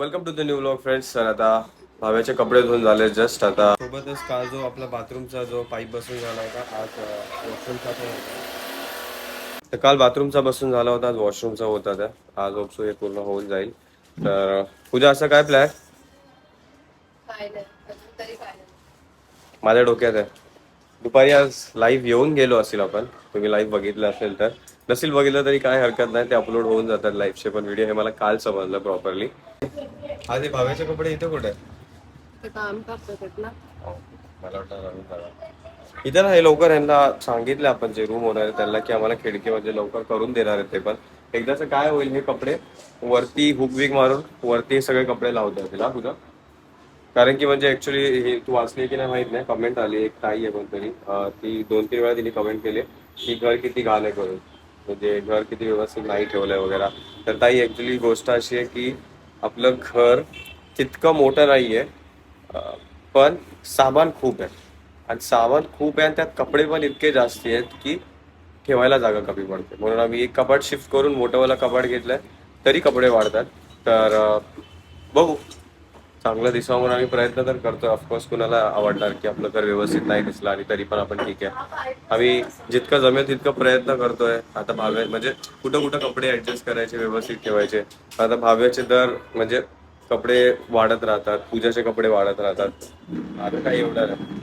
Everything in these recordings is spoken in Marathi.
Welcome to the new blog friends तर आता भाव्याचे कपडे धुवून झाले जस्ट आता. सोबतच काल जो आपला बाथरूमचा जो पाईप बसून झाला होता आज वॉशरूमचा पण होता. तर काल बाथरूमचा बसून झाला होता आज वॉशरूमचा होता त्या आज ऑप्सो हे पूर्ण होऊन जाईल. तर पूजा असं काय प्लॅन तरी माझ्या डोक्यात आहे. दुपारी आज लाईव्ह येऊन गेलो असेल आपण. तुम्ही लाईव्ह बघितलं असेल तर. नसेल बघितलं तरी काय हरकत नाही ते अपलोड होऊन जातात लाईव्हचे पण व्हिडिओ हे मला काल समजलं प्रॉपरली आज हे भाव्याचे कपडे इथे कुठे? ते काम करतात ना. मला वाटतं नवीन झालं. इथे ना हे लवकर यांना सांगितलं आपण जे रूम होणार आहे त्यांना की आम्हाला खिडकी म्हणजे लवकर करून देणार आहेत ते पण. एकदाच काय होईल हे कपडे? वरती हुक विक मारून वरती हे सगळे कपडे लावता येतील हा तुझा कारण की म्हणजे ऍक्च्युली हे तू वाचली की नाही माहीत नाही. कमेंट आली एक ताई आहे कोणतरी अं, ती दोन तीन वेळा तिने कमेंट केली. की घर किती घाण आहे करून. म्हणजे घर किती व्यवस्थित नाही ठेवलंय वगैरे. तर ताई ऍक्च्युली गोष्ट अशी आहे की आपलं घर तितकं मोठं नाहीये आहे पण सामान खूप आहे. आणि सामान खूप आहे आणि त्यात कपडे पण इतके जास्त आहेत की ठेवायला जागा कमी पडते. म्हणून आम्ही एक कपाट शिफ्ट करून मोठंवाला कपाट घेतलंय तरी कपडे वाढतात. तर बघू. चांगलं दिसावं म्हणून आम्ही प्रयत्न तर करतोय. ऑफकोर्स कुणाला आवडणार की आपलं घर व्यवस्थित नाही दिसलं आणि तरी पण आपण ठीक आहे. आम्ही जितकं जमेल तितकं प्रयत्न करतोय. आता भाव्या म्हणजे कुठं कुठं कपडे ऍडजस्ट करायचे व्यवस्थित ठेवायचे. आता भाव्याचे दर म्हणजे कपडे वाढत राहतात पूजाचे कपडे वाढत राहतात. आता काही एवढं नाही.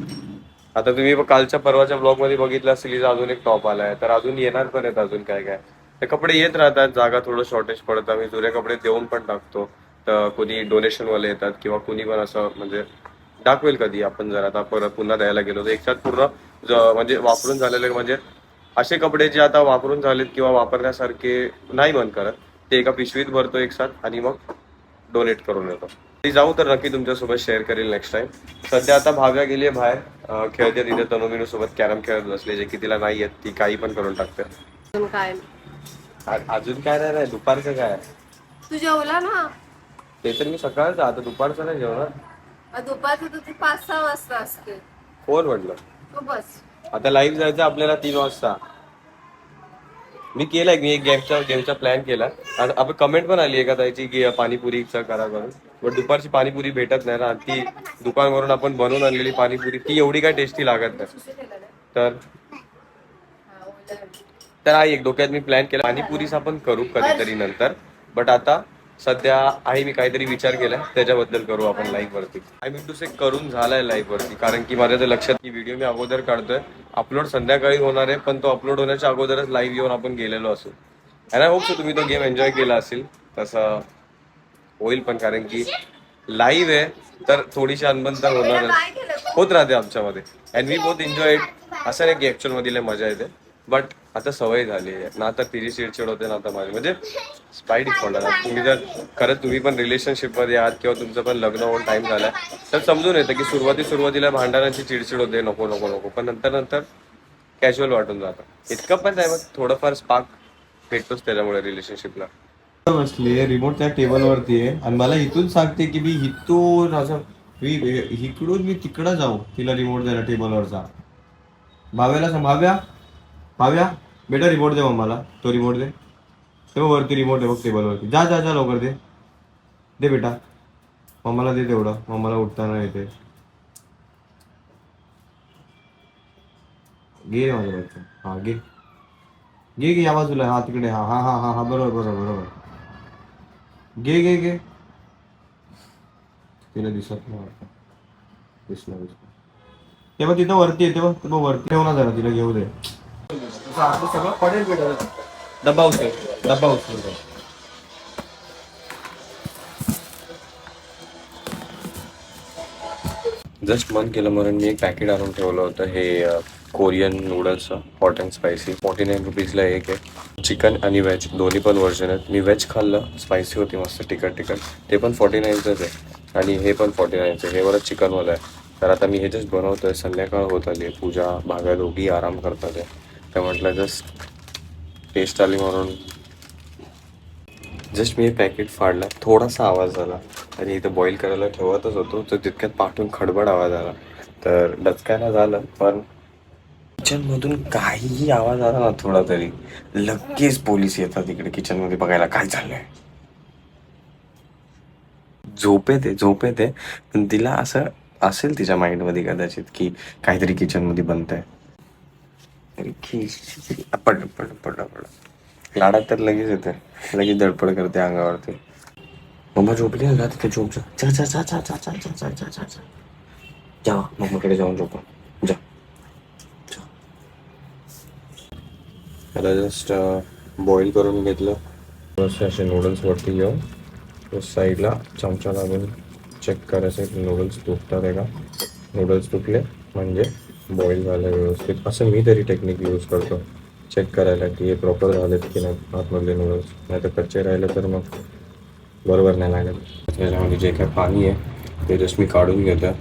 आता तुम्ही कालच्या परवाच्या ब्लॉगमध्ये बघितलं असेल अजून एक टॉप आलाय. तर अजून येणार पण आहेत अजून काय काय. ते कपडे येत राहतात जागा थोडं शॉर्टेज पडतं. आम्ही जुने कपडे देऊन पण टाकतो. कोणी डोनेशन वाले येतात किंवा कोणी पण असं म्हणजे दाखवेल कधी. आपण जर आता परत पुन्हा द्यायला गेलो तर एकसाथ पूर्ण म्हणजे वापरून झालेले म्हणजे असे कपडे जे आता वापरून झालेत किंवा वापरण्यासारखे नाही मन करत ते एका पिशवीत भरतो एकसाथ आणि मग डोनेट करून येतो ती जाऊ तर नक्की तुमच्यासोबत शेअर करेल नेक्स्ट टाइम सध्या आता भाव्या गेली बाहेर. अं, खेळते तिथे तनुमिनू सोबत कॅरम खेळत बसले जे की तिला नाही येत ती काही पण करून टाकते. अजून काय? नाही दुपारचं काय? आहे? तू जेवला ना. ते तर मी सकाळचं आता दुपारचं नाही जेवणार. दुपारचं तर तू पाच सहा वाजता असते. कोण म्हटलं? तू बस. आता लाईव्ह जायचं आपल्याला तीन वाजता. मी केलाय मी एक गेमचा गेमचा प्लॅन केला. आणि आपण कमेंट पण आली एका ताईची की पाणीपुरीचा करा करून. बट दुपारची पाणीपुरी भेटत नाही ना. ती दुकानवरून आपण बनवून आणलेली पाणीपुरी ती एवढी काय टेस्टी लागत नाही. तर. तर हा एक डोक्यात मी प्लॅन केला. पाणीपुरीच आपण करू कधीतरी नंतर. बट आता सध्या आहे मी काहीतरी विचार केलाय त्याच्याबद्दल करू आपण लाईव्ह वरती. आय मीन टू से करून झालाय लाईव्ह वरती कारण की माझ्या तर लक्षात की व्हिडिओ मी अगोदर काढतोय. अपलोड संध्याकाळी होणार आहे पण तो अपलोड होण्याच्या अगोदरच लाईव्ह येऊन आपण गेलेलो असू. अँड आय होप तुम्ही तो गेम एन्जॉय केला असेल. तसं होईल पण कारण की लाईव्ह आहे तर थोडीशी अनबन तर होत राहते आमच्यामध्ये. And we both enjoy it असं नाही की ऍक्च्युअल मधील मजा येते. बट आता सवय झाली आहे. ना आता तिची चिडचिड होते ना आता माझी. म्हणजे बाय डिफॉल्ट आता तुम्ही जर खरंच तुम्ही पण रिलेशनशिपमध्ये आहात किंवा तुमचं पण लग्न होऊन टाइम झाला तर समजून येतं की सुरुवाती सुरुवातीला भांडणाची चिडचिड होते नको नको नको. पण नंतर नंतर कॅज्युअल वाटून जातं. इतकं पण नाही मग थोडंफार स्पार्क भेटतोच त्याच्यामुळे रिलेशनशिपला बसली रिमोट त्या टेबलवरती आहे. आणि मला इथून सांगते की मी इथून असं मी इकडून मी तिकडं जाऊ तिला रिमोट द्यायला टेबलवरचा भाव्याला सांग भाव्या पाहूया. बेटा रिमोट दे मम्माला तो रिमोट दे. ते वरती रिमोट आहे बघ टेबलवरती जा जा जा लवकर दे. दे बेटा. मम्माला दे तेवढा. मम्माला उठताना येते. घे माझ्या बच्चा हा घे. घे घे या बाजूला. हा तिकडे. हा हा हा हा हा बरोबर बरोबर बरोबर. घे घे घे. तिला दिसत नाही वाटतं. दिसलं दिसलं. तिथं वरती येते बघ बघ वरती ठेव ना जरा. तिला घेऊ दे. सगळं पडेल बेटा डब्बा उचल डब्बा उचल जस्ट मन केलं म्हणून मी एक पॅकेट आणून ठेवलं होतं हे Korean noodles hot and spicy forty nine रुपीजला एक आहे. चिकन आणि व्हेज दोन्ही पण व्हर्जन आहेत. मी व्हेज खाल्लं स्पायसी होती मस्त तिखट तिखट ते पण फोर्टी नाईनचंच आहे. आणि हे पण फोर्टी नाईनचं हे वरच चिकनवालं आहे. तर आता मी हे जस्ट बनवतो आहे संध्याकाळ होत आली आहे. पूजा भाव्या दोघी आराम करतात आहे. तर म्हटलं जस्ट टेस्ट आली म्हणून. जस्ट मी हे पॅकेट फाडला. थोडासा आवाज झाला. आणि इथं बॉईल करायला ठेवतच होतो. तर तितक्यात पाठून खडबड आवाज आला. तर डचकायला झालं पण किचनमधून काहीही आवाज आला ना थोडा तरी. लगेच पोलीस येतात इकडे किचनमध्ये बघायला. काय झालंय झोपेत आहे झोपेत आहे पण तिला असं असेल तिच्या माइंडमध्ये कदाचित की काहीतरी किचनमध्ये बनतंय. अरे खिस पड पड पड पड लाडात तर लगेच येते लगेच धडपड करते अंगावरती मम्मा झोपली ना जा तिथे झोप जा जा जा जा जा जा जा जा जा जा जा जा मम्माकडे जाऊन झोपा जा. त्याला जस्ट बॉईल करून घेतलं थोडेसे असे नूडल्स वरती घेऊन तो साईडला चमचा लागून चेक करायचं की नूडल्स तुटतात आहे का नूडल्स तुटले म्हणजे बॉईल झालं व्यवस्थित. असं मी तरी टेक्निक यूज करतो. चेक करायला की हे प्रॉपर झालेत की नाही आतमधले नूडल्स नाही तर कच्चे राहिले तर मग बरोबर नाही लागत. त्याच्यामध्ये म्हणजे जे काय पाणी आहे ते जस्ट मी काढून घेतो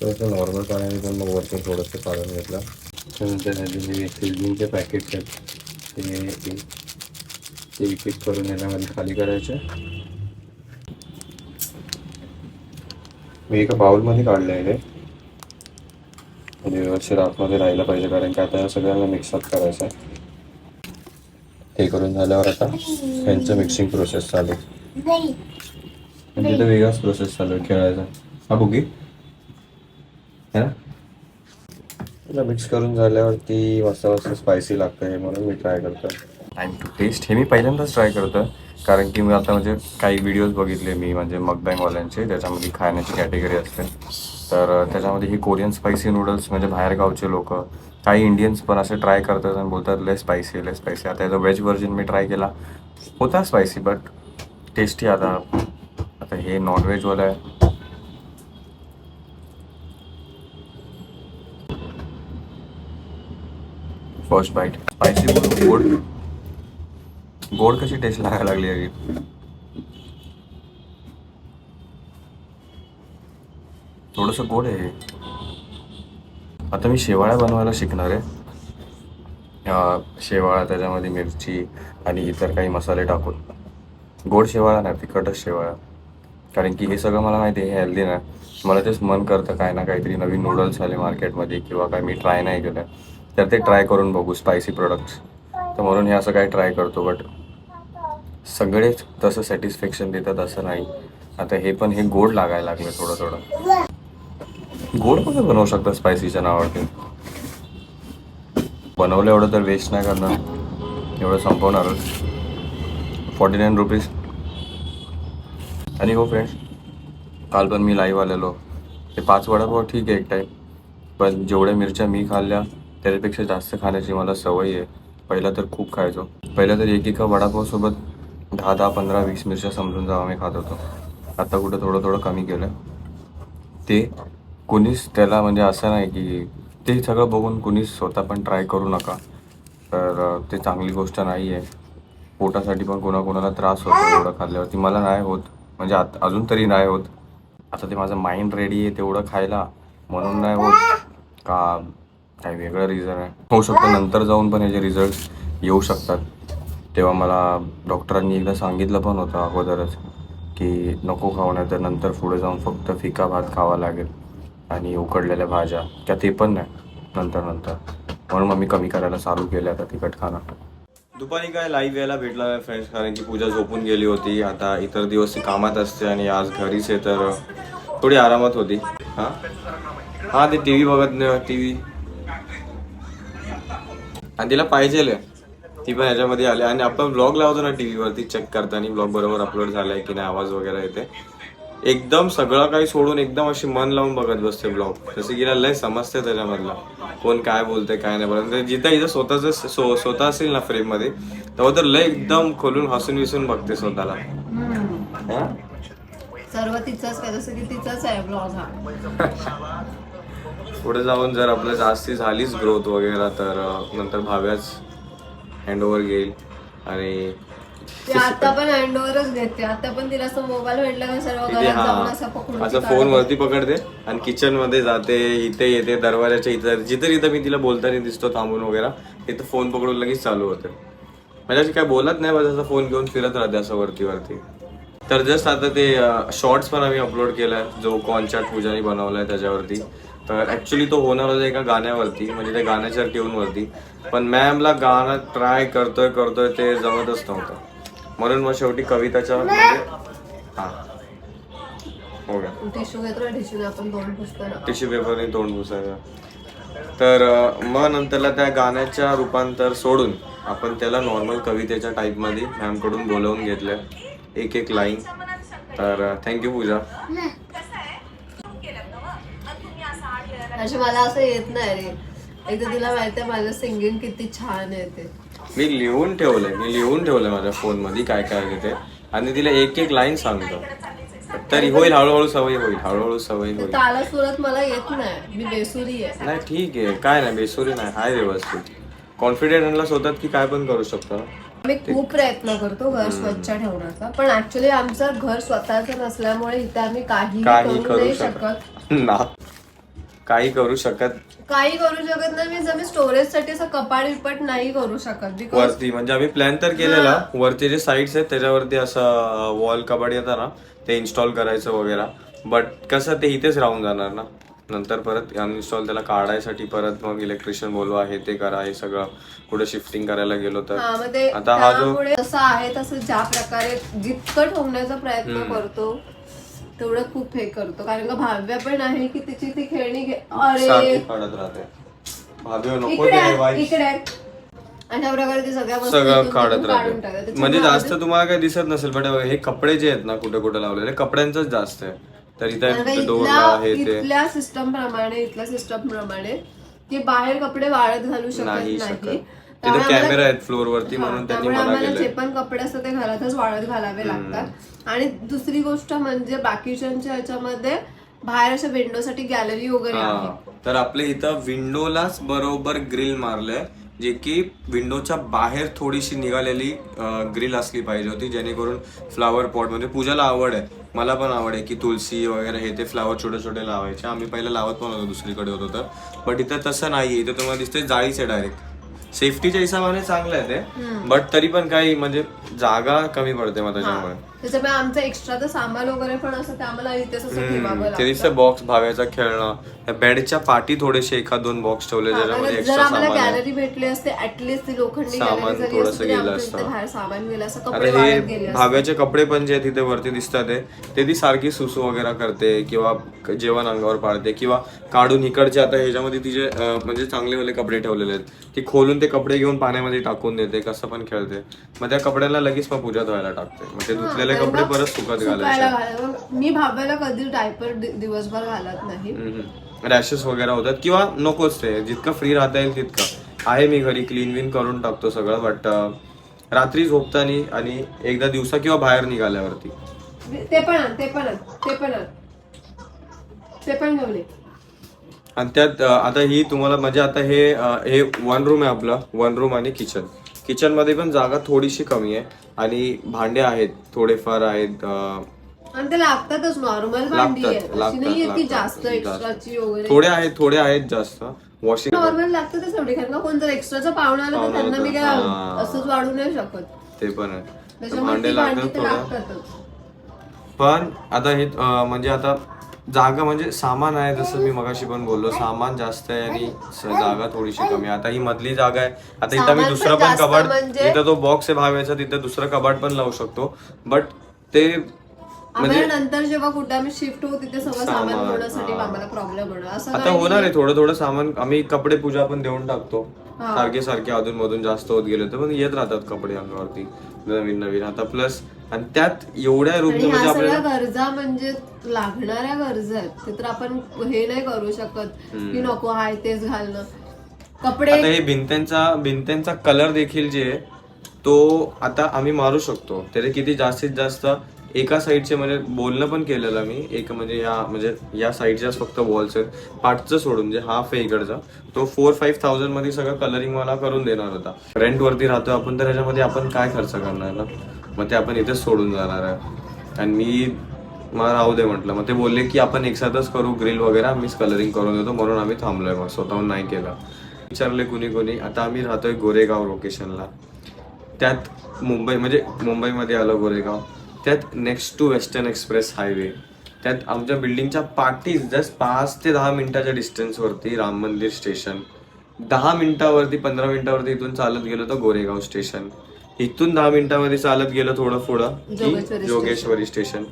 थोडंसं नॉर्मल पाण्याने पण मग वरती थोडंसं काढून घेतलं. त्यानंतर त्याचे जे सिझनिंगचे पॅकेट आहेत ते ते एक एक करून याच्यामध्ये खाली करायचे. मी एका बाउलमध्ये काढलं आहे ते म्हणजे व्यवस्थित आतमध्ये राहिलं पाहिजे कारण की आता या सगळ्यांना मिक्सअप करायचं आहे. ते करून झाल्यावर आता त्यांचं मिक्सिंग प्रोसेस चालू. म्हणजे तर वेगळाच प्रोसेस चालू आहे खेळायचा. हा बुगी? है? ना मिक्स करून झाल्यावरती मस्त मस्त स्पायसी लागतं हे म्हणून मी ट्राय करतो. टाईम टू टेस्ट हे मी पहिल्यांदाच ट्राय करतो कारण की मी आता म्हणजे काही व्हिडिओज बघितले मी म्हणजे मगबँगवाल्यांचे त्याच्यामध्ये खाण्याची कॅटेगरी असते. तर त्याच्यामध्ये ही कोरियन स्पायसी नूडल्स म्हणजे बाहेरगावचे लोक काही इंडियन्स पण असे ट्राय करतात आणि बोलतात लय स्पायसी लय स्पायसी आता याचा व्हेज व्हर्जन मी ट्राय केला. होता स्पायसी बट टेस्टी आता. आता हे नॉनव्हेजवालं आहे. फर्स्ट बाईट स्पायसी गोड. गोड कशी टेस्ट लागायला लागली आहे थोडंसं गोड आहे. आता मी शेवाळ्या बनवायला शिकणार आहे. शेवाळा त्याच्यामध्ये मिरची आणि इतर काही मसाले टाकून. गोड शेवाळा नाही तिखटच शेवाळा. कारण की हे सगळं मला माहिती आहे हे हेल्दी नाही मला तेच मन करतं काय ना काहीतरी नवीन नूडल्स आले मार्केटमध्ये किंवा काय मी ट्राय नाही केलं. तर ते ट्राय करून बघू स्पायसी प्रोडक्ट्स तर म्हणून हे असं काय ट्राय करतो बट सगळेच तसं सॅटिस्फॅक्शन देतात असं नाही. आता हे पण हे गोड लागायला लागलं थोडं थोडं गोड कसं बनवू शकता स्पायसीच्या नावावरती? बनवलं एवढं तर वेस्ट नाही करणार. एवढं संपवणारच फॉर्टी नाईन रुपीज आणि हो फ्रेंड्स काल पण मी लाईव्ह आलेलो. ते पाच वडापाव ठीक आहे एक पण जेवढ्या मिरच्या मी खाल्ल्या त्याच्यापेक्षा जास्त खाण्याची मला सवय आहे. पहिला तर खूप खायचो. पहिला तर एक एका वडापावसोबत दहा दहा पंधरा वीस मिरच्या समजून जावा मी खात होतो. आता कुठं थोडं थोडं कमी केलं. ते कुणीच त्याला म्हणजे असं नाही की ते सगळं बघून कुणीच स्वतः पण ट्राय करू नका. तर ते चांगली गोष्ट नाही आहे पोटासाठी पण कोणाकोणाला त्रास होतो एवढं खाल्ल्यावरती. मला नाही होत. म्हणजे आत अजून तरी नाही होत. आता ते माझं माइंड रेडी आहे तेवढं खायला. म्हणून नाही होत. का काही वेगळं रिझन आहे. होऊ शकतं नंतर जाऊन पण याचे रिझल्ट येऊ शकतात. तेव्हा मला डॉक्टरांनी एकदा सांगितलं पण होतं अगोदरच की नको खाऊ नाही तर नंतर पुढे जाऊन फक्त फिका भात खावा लागेल. आणि उकडलेल्या भाज्या त्या ते पण नाही नंतर नंतर. म्हणून मग मी कमी करायला चालू केलं आता तिखट खाणं. दुपारी काय लाईव्ह यायला भेटला आहे फ्रेंड्स कारण की पूजा झोपून गेली होती. आता इतर दिवस ती कामात असते आणि आज घरीच आहे तर थोडी आरामात होती. हां? हां ते टी व्ही बघत नाही टी व्ही आणि तिला पाहिजे ती पण याच्यामध्ये आली. आणि आपण ब्लॉग लावतो ना टी व्हीवरती चेक करताना. ब्लॉग बरोबर अपलोड झालाय की नाही आवाज वगैरे येते. एकदम सगळं काही सोडून एकदम अशी मन लावून बघत बसते ब्लॉग जसं की लय समजते त्याच्यामधला. कोण काय बोलते काय नाही बोलत. जिथं इथं स्वतःच स्वतः असेल ना फ्रेममध्ये तेव्हा तर लय एकदम खोलून हसून विसून बघते स्वतःला? सर्व तिचंच काय जसं की तिचंच आहे ब्लॉग हा. पुढे जाऊन जर आपलं जास्ती झालीच ग्रोथ वगैरे तर नंतर भाव्याच हँडओव्हर घेईल. आणि ती आता पण हँडओव्हरच घेते. आता पण तिला असं मोबाईल भेटला का सर्व तिथे घरात जाऊन असं पकडून असं फोन वरती पकडते आणि किचनमध्ये जाते इथे येते दरवाजाच्या इथं जिथं जिथं मी तिला बोलताना दिसतो थांबून वगैरे तिथं फोन पकडून लगेच चालू होते. म्हणजे अशी काय बोलत नाही बस असं फोन घेऊन फिरत राहते असं वरती वरती. तर जस्ट आता ते शॉर्ट्स पण आम्ही अपलोड केलाय. जो कॉन्चॅट पूजानी बनवलाय त्याच्यावरती. तर ऍक्च्युली तो होणार होता एका गाण्यावरती म्हणजे त्या गाण्याच्या ट्यूनवरती. पण मॅमला गाणं ट्राय करतोय करतोय ते जमतच नव्हतं. म्हणून मग शेवटी कविताच्या हा. हो का? टिश्यू पेपरने तोंड पुसायचं. तर मग नंतरला त्या गाण्याच्या रूपांतर सोडून आपण त्याला नॉर्मल कवितेच्या टाईपमध्ये मॅमकडून बोलवून घेतलं. एक एक लाईन तर थँक्यू पूजा. असे मला असं येत नाही रे. एकदा तुला माहिती आहे माझं सिंगिंग किती छान आहे ते. मी लिहून ठेवलंय मी लिहून ठेवलंय माझ्या फोनमध्ये काय काय आहे ते. आणि तिला एक एक लाईन सांगतो. तरी होईल हळूहळू सवय होईल हळूहळू सवय होईल. ताला सुरत मला येत नाही. मी बेसुरी आहे. नाही ठीक आहे. काय नाही बेसुरी नाही. हाय व्यवस्थित कॉन्फिडेंट आणला होतात की काय पण करू शकतो. आम्ही खूप प्रयत्न करतो घर स्वच्छ ठेवण्याचा. पण ऍक्च्युली आमचं घर स्वतःच नसल्यामुळे इथे आम्ही काही काही करू नाही शकत. ना. काही करू शकत काही करू शकत नाही. मी आम्ही स्टोरेजसाठी असं कपाट विपट नाही करू शकत. बिकॉज वरती म्हणजे आम्ही प्लॅन तर केलेला. वरती जे साईड्स आहेत त्याच्यावरती असं वॉल कबाड येतं ना ते इन्स्टॉल करायचं वगैरे. बट कसं ते इथेच राहून जाणार ना? नंतर परत अनइन्स्टॉल त्याला काढायसाठी परत मग इलेक्ट्रिशियन बोलवा हे ते करा हे सगळं. कुठे शिफ्टिंग करायला गेलो तर. हा मग ते आता हा जो त्यामुळे जसं आहे तसं ज्या प्रकारे जितकं ठेवण्याचा प्रयत्न करतो तेवढं खूप हे करतो. कारण का भाव्या पण आहे की तिची ती खेळणी घे अरे. सारखी काढत राहते. भाभी नको इकडे ते आहे, वाईट. इकडे आहे. अशा प्रकारे ती सगळ्या वस्तू सगळं इथून काढत तिथून काढून राहते. म्हणजे जास्त तुम्हाला काही दिसत नसेल पण हे कपडे जे आहेत ना कुठे कुठे लावलेले कपड्यांचंच जास्त आहे. तर कारण का इथे डोरला हे इथल्या ते इथल्या सिस्टम प्रमाणे इथल्या सिस्टम प्रमाणे की बाहेर कपडे वाळत घालू शकत नाही नाही. शकत. त्यामुळे तिथे आम्हाला- कॅमेरा आहेत फ्लोअर वरती हा, म्हणून त्यांनी त्यामुळे मना आम्हाला जे केलंय पण कपडे असतात ते घरातच वाळत घालावे लागतात. आणि दुसरी गोष्ट म्हणजे बाकीच्यांच्या ह्याच्यामध्ये बाहेर अशा विंडो साठी गॅलरी वगैरे आहे. हा. तर आपल्या इथं विंडोलाच बरोबर ग्रिल मारलंय जे की विंडोच्या बाहेर थोडीशी निघालेली ग्रिल असली पाहिजे होती जेणेकरून फ्लावर पॉट म्हणजे पूजाला आवड आहे. मला पण आवड आहे की तुलसी वगैरे हे ते फ्लावर छोटे छोटे लावायचे. आम्ही पहिले लावत पण होतो दुसरीकडे होतो तर. बट इथं तसं नाहीये. इथं तुम्हाला दिसते जाळीच आहे डायरेक्ट सेफ्टीच्या हिशोबाने चांगलं आहे ते. बट तरी पण काही म्हणजे जागा कमी पडते मग त्याच्यामुळे. त्याच्यामुळे आमचं एक्स्ट्राचं सामान वगैरे पण असं ते आम्हाला इथेच असं ठेवावं ते लागतं दिसतं बॉक्स भाव्याचा खेळणं. बेडच्या पाठी थोडेसे एखाद दोन बॉक्स ठेवले ज्याच्यामध्ये आणि जर एक्स्ट्रा आम्हाला सामान आहे. गॅलरी भेटली असते ऍटलीस्ट ती लोखंडी सामान गॅलरी जरी थोडंसं तरी गेलं आमच्या इथे असतं. बाहेर सामान गेलं असं आता कपडे हे वाळत गेले असते. भाव्याचे कपडे पण जे तिथे वरती दिसतात आहे, ते ती सारखी सुसू वगैरे करते किंवा क- जेवण अंगावर पाडते किंवा काढून इकडचे आता ह्याच्यामध्ये तिचे अं, म्हणजे चांगले वाले कपडे ठेवलेले आहेत. ती खोलून ते कपडे घेऊन पाण्यामध्ये टाकून देते कसं पण खेळते. मग त्या कपड्याला लगेच मग पूजा धुवायला टाकते. मग ते कारण कपडे परत सुकत घालायला. मी भाब्याला कधी डायपर दिवसभर घालत नाही. रॅशेस वगैरे होतात. किंवा नकोच ते. जितकं फ्री राहता येईल तितकं. आहे मी घरी क्लीन विन करून टाकतो सगळं बट रात्री झोपताना आणि एकदा दिवसा किंवा बाहेर निघाल्यावरती. ते पण आण ते पण आण ते पण आण. ते पण घेऊन आणि त्यात अं, आता ही तुम्हाला म्हणजे आता हे अं, हे वन रूम आहे आपलं. वन रूम आणि किचन किचनमध्ये पण जागा थोडीशी कमी आहे. आणि भांडे आहेत थोडेफार आहेत अं, आणि ते लागतातच नॉर्मल भांडी आहे लागतात अशी नाहीये की लागतात जास्त लागतात. एक्स्ट्राची वगैरे. थोडे आहेत थोडे आहेत जास्त. वॉशिंग नॉर्मल लागतातच एवढी कारण का कोण जर एक्स्ट्राचा पाहुणा आला तर पाहुणा त्यांना मी काय हा. असंच वाढू नाही शकत. ते पण आहे. तर त्याच्यामुळे भांडे लागतात तर थोडं. लागतातच. पण आता हे अं, म्हणजे आता जागा म्हणजे सामान आहे जसं मी मगाशी पण बोललो सामान जास्त आहे आणि स- जागा थोडीशी कमी आहे. आता ही मधली जागा आहे. आता इथं मी सामान दुसरं पण पण जास्त कबाड म्हणजे- इथं तो बॉक्स आहे भाव्याचा तिथं दुसरं कबाड पण लावू शकतो. बट ते म्हणजे आम्हाला नंतर जेव्हा कुठे आम्ही शिफ्ट होऊ तिथे सगळं सामान सामान, होण्यासाठी हा. आम्हाला प्रॉब्लेम होणार. असं आता काही होणार आहे थोडं थोडं सामान. आम्ही कपडे पूजा पण देऊन टाकतो. सारखे सारखे अधून मधून जास्त होत गेले तर पण येत राहतात कपडे अंगावरती. नवीन नवीन. आता प्लस आणि त्यात एवढ्या रूम आणि म्हणजे ह्या सगळ्या आपल्याला गरजा म्हणजे लागणाऱ्या गरजा आहेत. ते तर आपण हे नाही करू शकत की नको हाय तेच घालणं. कपडे आता हे भिंत्यांचा भिंत्यांचा कलर देखील जे आहे तो आता आम्ही मारू शकतो. त्याचे किती जास्तीत जास्त एका साईडचे म्हणजे बोलणं पण केलेलं मी. एक म्हणजे या म्हणजे या साईडच्याच फक्त वॉल्स आहेत. पाठचं सोडून म्हणजे हाफ आहे इकडचा तो फोर फाईव्ह थाउजंडमध्ये सगळं कलरिंग मला करून देणार होता. रेंट वरती राहतो आपण तर ह्याच्यामध्ये आपण काय खर्च करणार ना? मग ते आपण इथेच सोडून जाणार आहे. आणि मी मला राहू दे म्हटलं. मग ते बोलले की आपण एकसाथच करू ग्रिल वगैरे आम्हीच कलरिंग करून देतो म्हणून आम्ही थांबलोय मग स्वतःहून नाही केलं. विचारले कुणी कुणी. आता आम्ही राहतोय गोरेगाव लोकेशनला त्यात मुंबई म्हणजे मुंबईमध्ये आलो गोरेगाव. त्यात next to western express highway त्यात आमच्या बिल्डिंगच्या पाठी जस्ट पाच ते दहा मिनिटाच्या डिस्टन्सवरती राम मंदिर स्टेशन दहा मिनिटावरती पंधरा मिनिटावरती इथून चालत गेलो तर गोरेगाव स्टेशन इथून दहा मिनिटामध्ये चालत गेलो थोडं पुढं. की जोगेश्वरी स्टेशन.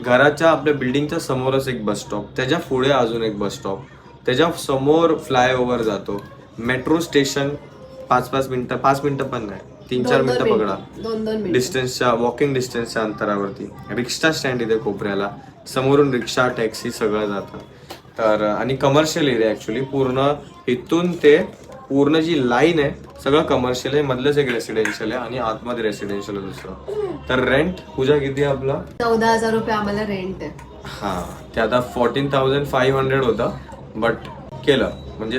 घराच्या आपल्या बिल्डिंगच्या समोरच एक बस स्टॉप. त्याच्या पुढे अजून एक बस स्टॉप. त्याच्यासमोर फ्लायओव्हर जातो. मेट्रो स्टेशन पाच पाच मिनिटं पाच मिनिटं पण नाही. तीन चार मिनिटं पकडा. डिस्टन्सच्या वॉकिंग डिस्टन्सच्या अंतरावरती. रिक्षा स्टँड इथे कोपऱ्याला. समोरून रिक्षा टॅक्सी सगळं जातं. तर आणि कमर्शियल एरिया ऍक्च्युली पूर्ण इथून ते पूर्ण जी लाईन आहे सगळं कमर्शियल आहे मधलंच एक रेसिडेन्शियल आहे आणि आतमध्ये रेसिडेन्शियल आहे दुसरं. तर रेंट पूजा किती आहे आपला? चौदा हजार रुपये आम्हाला रेंट आहे. हा ते आता फोर्टीन थाउजंड फाईव्ह हंड्रेड होतं बट केलं. म्हणजे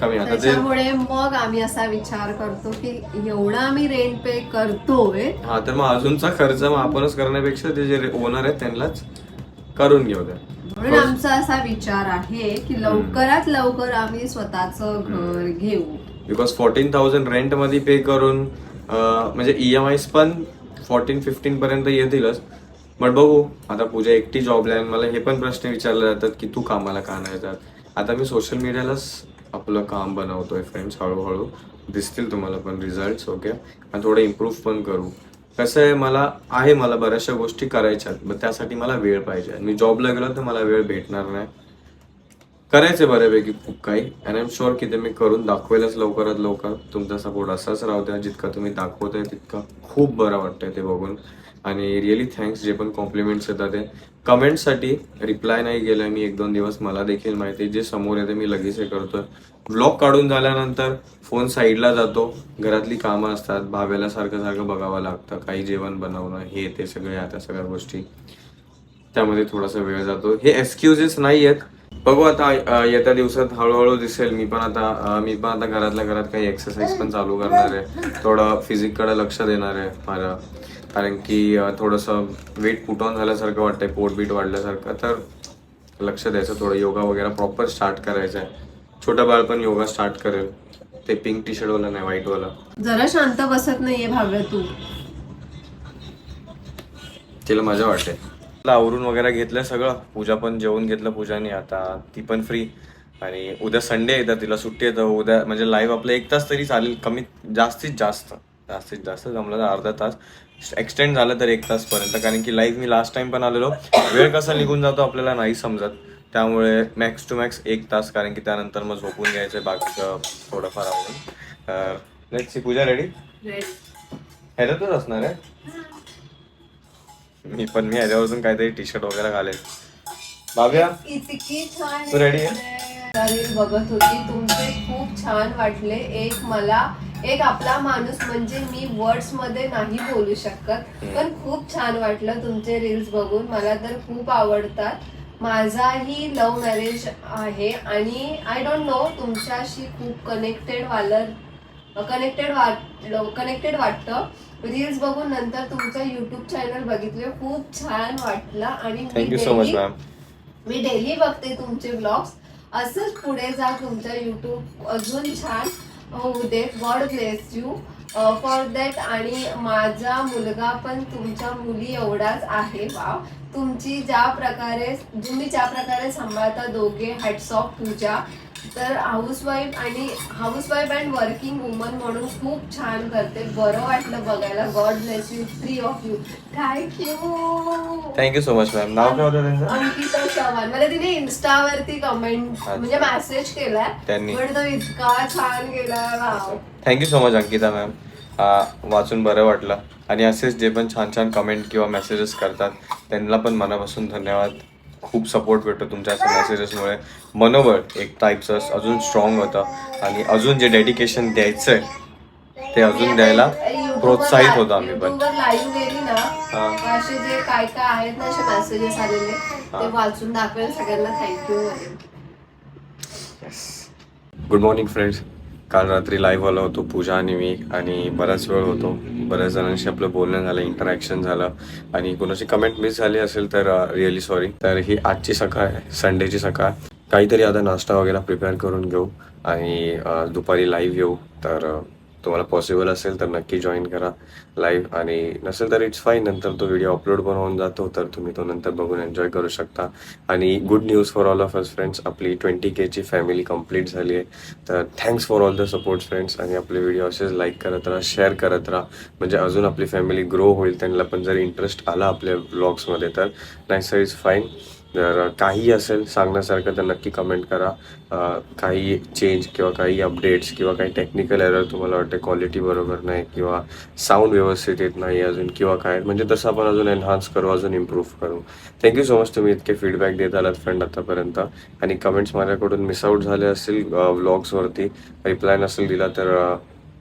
कमी आता ते त्याच्यामुळे मग आम्ही असा विचार करतो की एवढा आम्ही रेंट पे करतोय हा तर मग अजूनचा खर्च मग आपणच करण्यापेक्षा ते जे ओनर आहेत त्यांनाच करून घेऊ द्या. म्हणून आमचा असा विचार आहे की लवकरात लवकर आम्ही स्वतःच घर घेऊ. बिकॉज फोर्टीन थाउजंड रेंटमध्ये पे करून अं, म्हणजे ई एम आयस पण फोर्टीन फिफ्टीन पर्यंत येतीलच. बट बघू आता पूजा एकटी जॉबला आहे मला हे पण प्रश्न विचारले जातात की तू कामाला का नाही जात? आता मी सोशल मीडियालाच आपलं काम बनवतोय फ्रेंड्स हळूहळू. दिसतील तुम्हाला पण रिझल्ट ओके आणि थोडं इम्प्रूव्ह पण करू. कसं आहे मला आहे मला बऱ्याचशा गोष्टी करायच्या मग त्यासाठी मला वेळ पाहिजे मी जॉबला गेलो तर मला वेळ भेटणार नाही. करायचे बऱ्यापैकी खूप काही अँड आय एम शुअर की ते मी करून दाखवेलच लवकरात लवकर. तुमचा सपोर्ट असाच राहू द्या जितका तुम्ही दाखवताय तितका खूप बरं वाटतंय ते बघून. आणि रिअली थँक्स जे पण कॉम्प्लिमेंट्स येतात ते. कमेंटसाठी रिप्लाय नाही केलाय मी एक दोन दिवस मला देखील माहिती आहे. जे समोर येते मी लगेच हे करतोय. ब्लॉग काढून झाल्यानंतर फोन साईडला जातो घरातली कामं असतात भाव्याला सारखं सारखं बघावं लागतं काही जेवण बनवणं हे ते सगळे या त्या सगळ्या गोष्टी. त्यामध्ये थोडासा वेळ जातो. हे एक्सक्युजेस नाही आहेत बघू आता येत्या दिवसात हळूहळू दिसेल. मी पण आता मी पण आता घरातल्या घरात काही एक्सरसाइज पण चालू करणार आहे. थोडं फिजिककडे लक्ष देणार आहे फार. कारण की थोडंसं वेट पुट ऑन झाल्यासारखं वाटतंय पोट बीट वाढल्यासारखं. तर लक्ष द्यायचं थोडं. योगा वगैरे प्रॉपर स्टार्ट करायचं आहे. छोटं बाळ पण योगा स्टार्ट करेल. ते पिंक टी शर्टवाला नाही व्हाईटवाला जरा शांत बसत नाहीये भाव्या तू. तिला मजा वाटते. तिला आवरून वगैरे घेतलं सगळं. पूजा पण जेवून घेतलं पूजाने. आता ती पण फ्री आणि उद्या संडे येतं तिला सुट्टी येतं उद्या म्हणजे लाईव्ह आपलं एक तास तरी चालेल. कमीत जास्तीत जास्त. जास्तीत जास्त जमलं तर अर्धा तास. एक्सटेंड झालं तर एक तासपर्यंत. कारण की लाईव्ह मी लास्ट टाइम पण आलेलो. वेळ कसा निघून जातो आपल्याला नाही समजत. त्यामुळे मॅक्स टू मॅक्स एक तास. कारण की त्यानंतर मग झोपून घ्यायचं बाकीचं थोडंफार आवडून लेट्स सी पूजा रेडी ह्याच्यातच असणार आहे? मी पण मी ह्याच्यावरून काहीतरी टी शर्ट वगैरे घालेल. छान तू ready आहे? रील बघत होती. तुमचे खूप छान वाटले. एक मला एक आपला माणूस म्हणजे मी वर्ड्समध्ये नाही बोलू शकत पण खूप छान वाटलं तुमचे रील्स बघून. मला तर खूप आवडतात. माझाही लव्ह मॅरेज आहे आणि आय डोंट नो तुमच्याशी खूप कनेक्टेड वालं कनेक्टेड वाट कनेक्टेड वाटतं. रील्स बघून नंतर तुमचं युट्यूब चॅनल बघितले. खूप छान वाटलं आणि मी डेली बघते तुमचे ब्लॉग्स असंच पुढे जा तुमचं यूट्यूब अजून छान होऊ दे. God bless you for that आणि माझा मुलगा पण तुमच्या मुली एवढाच आहे. वाव तुमची ज्या प्रकारे तुम्ही ज्या प्रकारे सांभाळता दोघे हॅट्स ऑफ पूजा तर हाऊसवाईफ आणि हाऊसवाईफ अँड वर्किंग वुमन म्हणून खूप छान करते. बरं वाटलं बघायला. God bless you three of you thank you thank you so much ma'am नाव काय होतं त्यांचं? अंकिता चव्हाण. मला तिने इन्स्टावरती कमेंट. म्हणजे मेसेज केलाय. त्यांनी. पण तो इतका छान केलाय. Wow thank you so much Ankita ma'am वाचून बरं वाटलं. आणि असेच जे पण छान छान कमेंट किंवा मेसेजेस करतात त्यांना पण मनापासून धन्यवाद. खूप सपोर्ट भेटतो तुमच्या अशा मेसेजेसमुळे मनोबळ एक टाईपचं अजून स्ट्रॉंग होतं. आणि अजून जे डेडिकेशन द्यायचं आहे ते अजून द्यायला प्रोत्साहित होतो आम्ही पण. युट्यूबवर लाईव्ह गेली ना. असे जे काय काय आहेत ना असे मेसेजेस आलेले ते वाचून दाखवेल. सगळ्यांना थँक्यू गुड मॉर्निंग फ्रेंड्स काल रात्री लाईव्ह आलो होतो पूजा आणि मी आणि बराच वेळ होतो. बऱ्याच जणांशी आपलं बोलणं झालं इंटरॅक्शन झालं आणि कोणाची कमेंट मिस झाली असेल तर uh, रिअली सॉरी तर ही आजची सकाळ आहे संडेची सकाळ. काहीतरी आता नाश्ता वगैरे प्रिपेअर करून घेऊ आणि uh, दुपारी लाईव्ह येऊ. तर uh, तुम्हाला पॉसिबल असेल तर नक्की जॉईन करा लाईव्ह आणि नसेल तर इट्स फाईन नंतर तो व्हिडिओ अपलोड पण होऊन जातो तर तुम्ही तो नंतर बघून एन्जॉय करू शकता. आणि good news for all of us friends आपली ट्वेंटी केची फॅमिली कंप्लीट झाली आहे. तर thanks for all the support friends आणि आपले व्हिडिओ असेच लाईक करत राहा शेअर करत राहा. म्हणजे अजून आपली फॅमिली ग्रो होईल त्यांना पण जर इंटरेस्ट आला आपल्या ब्लॉग्समध्ये तर नाही सर इज फाईन जर काही असेल सांगण्यासारखं तर नक्की कमेंट करा. काही चेंज किंवा काही अपडेट्स किंवा काही टेक्निकल एरर तुम्हाला वाटते क्वालिटी बरोबर नाही किंवा साऊंड व्यवस्थित येत नाही अजून किंवा काय म्हणजे तसं आपण अजून एनहान्स करू अजून इम्प्रूव्ह करू. थँक्यू सो मच तुम्ही इतके फीडबॅक देत आलात फ्रेंड आतापर्यंत. आणि कमेंट्स माझ्याकडून मिस आउट झाले असतील व्लॉग्सवरती रिप्लाय नसेल दिला तर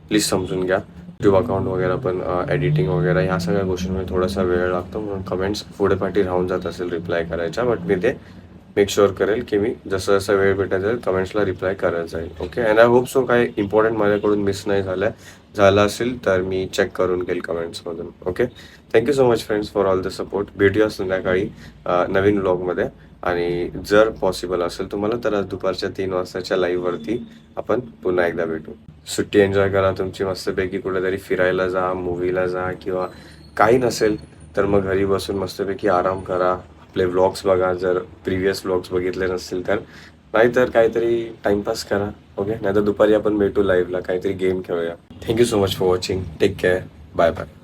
प्लीज समजून घ्या. युट्यूब अकाउंट वगैरे पण एडिटिंग वगैरे ह्या सगळ्या गोष्टींमध्ये थोडासा वेळ लागतो. म्हणून कमेंट्स पुढे पाठी राहून जात असेल रिप्लाय करायच्या. बट मी ते मेक शुअर करेल की मी जसं जसं वेळ भेटत जाईल कमेंट्सला रिप्लाय करत जाईल. Okay and I hope so काही इम्पॉर्टंट माझ्याकडून मिस नाही झालं झालं असेल तर मी चेक करून घेईल कमेंट्समधून okay thank you so much friends for all the support भेटूया संध्याकाळी नवीन ब्लॉगमध्ये आणि जर पॉसिबल असेल तुम्हाला तर आज दुपारच्या तीन वाजताच्या लाईव्हवरती आपण पुन्हा एकदा भेटू. सुट्टी एन्जॉय करा तुमची मस्तपैकी कुठेतरी फिरायला जा मूवीला जा किंवा काही नसेल तर मग घरी बसून मस्तपैकी आराम करा. आपले व्लॉग्स बघा जर प्रिव्हियस व्लॉग्स बघितले नसतील तर. नाहीतर काहीतरी टाइमपास करा ओके नाहीतर दुपारी आपण भेटू लाईव्हला काहीतरी game खेळूया. Thank you so much for watching take care bye bye